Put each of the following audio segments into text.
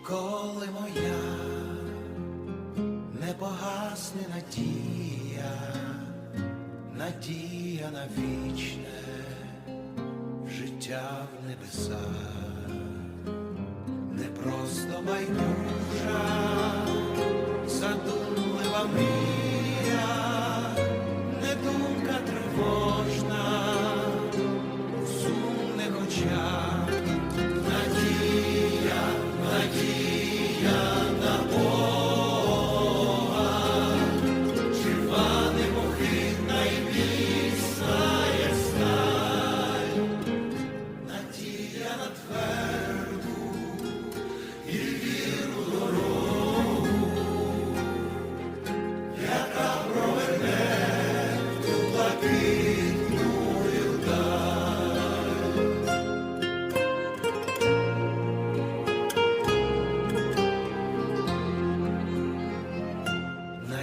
ніколи моя, не погасне надія, надія на вічне життя в небесах, не просто майбутнє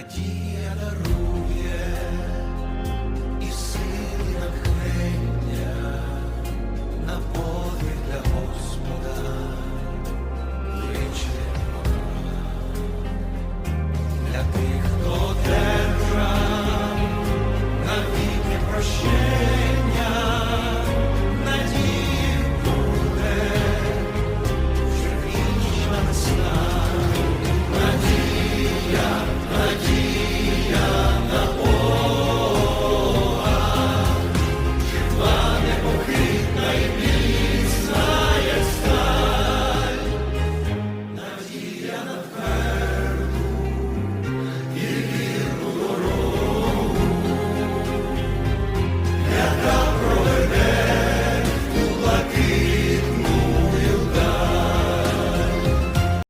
dia.